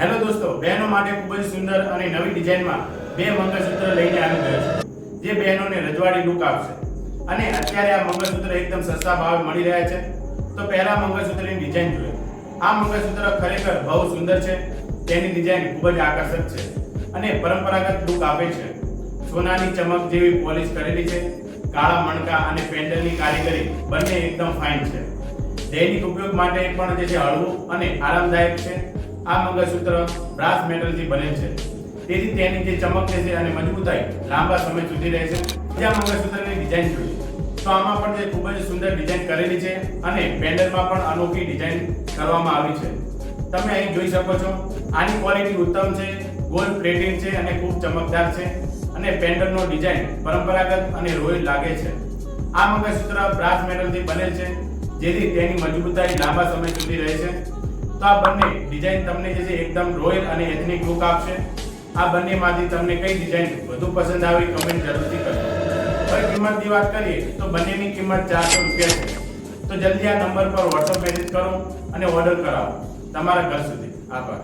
Hello દોસ્તો, બહેનો માટે ખૂબ જ સુંદર અને નવી ડિઝાઇનમાં બે મંગળસૂત્ર લઈને આવી ગયો છે, જે બહેનોને રજવાડી લુક આપશે. અને અત્યારે આ મંગળસૂત્ર એકદમ સસ્તા ભાવે મળી રહ્યા છે. તો પહેલા મંગળસૂત્રની ડિઝાઇન જોઈએ. આ મંગળસૂત્ર ખરેખર બહુ સુંદર છે. તેની ડિઝાઇન ખૂબ જ આકર્ષક છે અને પરંપરાગત લુક આપે છે. સોનાની ચમક જેવી પોલિશ કરેલી છે. કાળા મણકા અને પેન્ડલની કારીગરી બંને એકદમ ફાઇન છે. દૈનિક ઉપયોગ માટે પણ જે છે હળવું અને આરામદાયક છે. આ મંગળસૂત્ર બ્રાસ મેટલથી બને છે. તેથી તેની જે ચમક છે અને મજબૂતાઈ લાંબા સમય સુધી રહે છે. બીજા મંગળસૂત્રની ડિઝાઇન જોઈએ. તો આમાં પણ જે ખૂબ જ સુંદર ડિઝાઇન કરેલી છે અને પેન્ડલમાં પણ અનોખી ડિઝાઇન કરવામાં આવી છે. તમે અહીં જોઈ શકો છો, આની ક્વોલિટી ઉત્તમ છે ગોલ્ડ પ્લેટિંગ છે અને ખૂબ ચમકદાર છે અને પેન્ડલનો ડિઝાઇન પરંપરાગત અને રોયલ લાગે છે. આ મંગળસૂત્ર બ્રાસ મેટલથી બનેલ છે, જેથી તેની મજબૂતાઈ લાંબા સમય સુધી રહે છે. તો આ બંને ડિઝાઇન તમને જે છે એકદમ રોયલ અને એથનિક લુક આપશે. આ બંનેમાંથી તમને કઈ ડિઝાઇન વધુ પસંદ આવી કમેન્ટ જરૂરથી કરજો. હવે કિંમતની વાત કરીએ તો બંનેની કિંમત ચારસો રૂપિયા છે. તો જલ્દી આ નંબર પર વોટ્સઅપ મેસેજ કરો અને ઓર્ડર કરાવો. તમારા ઘર સુધી. આભાર.